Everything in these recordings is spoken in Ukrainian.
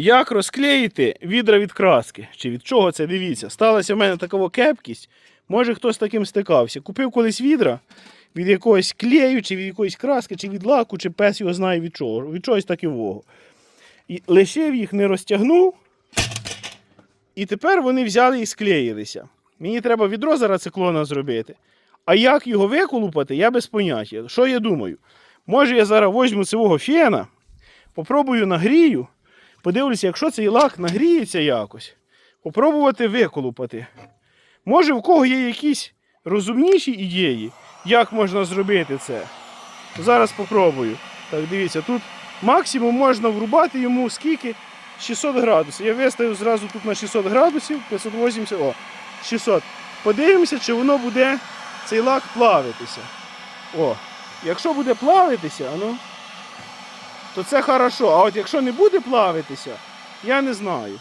Як розклеїти відра від краски? Чи від чого це? Дивіться. Сталася в мене така кепкість. Може хтось з таким стикався. Купив колись відра від якогось клею, чи від якоїсь краски, чи від лаку, чи пес його знає від чого. Від чогось такого. І лишив їх, не розтягнув. І тепер вони взяли і склеїлися. Мені треба відро зараз циклона зробити. А як його виколупати, я без поняття. Що я думаю? Може, я зараз візьму цього фена, попробую нагрію, подивлюся, якщо цей лак нагріється якось, попробувати виколупати. Може, в кого є якісь розумніші ідеї, як можна зробити це. Зараз попробую. Так, дивіться, тут максимум можна врубати йому скільки 600 градусів. Я виставив зразу тут на 600 градусів, 580, о, 600. Подивимося, чи воно буде цей лак плавитися. О, якщо буде плавитися, ну, то це хорошо. А от якщо не буде плавитися, я не знаю.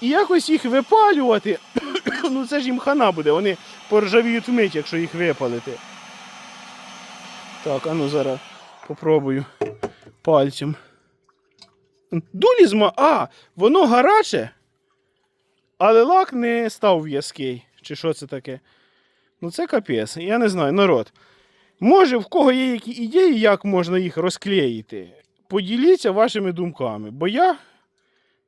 І якось їх випалювати, ну це ж їм хана буде, вони поржавіють вмить, якщо їх випалити. Так, а ну зараз попробую пальцем. Дулі зма. А, воно гаряче, але лак не став в'язкий. Чи що це таке? Ну це капець, я не знаю, народ. Може, в кого є які ідеї, як можна їх розклеїти, поділіться вашими думками. Бо я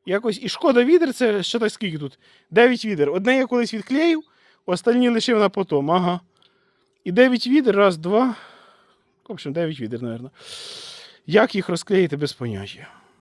якось і шкода відер, це що так скільки тут? 9 відер. Одне я колись відклеїв, останні лишив на потом. Ага. І 9 відер, раз, два. В общем, 9 відер, мабуть. Як їх розклеїти без поняття.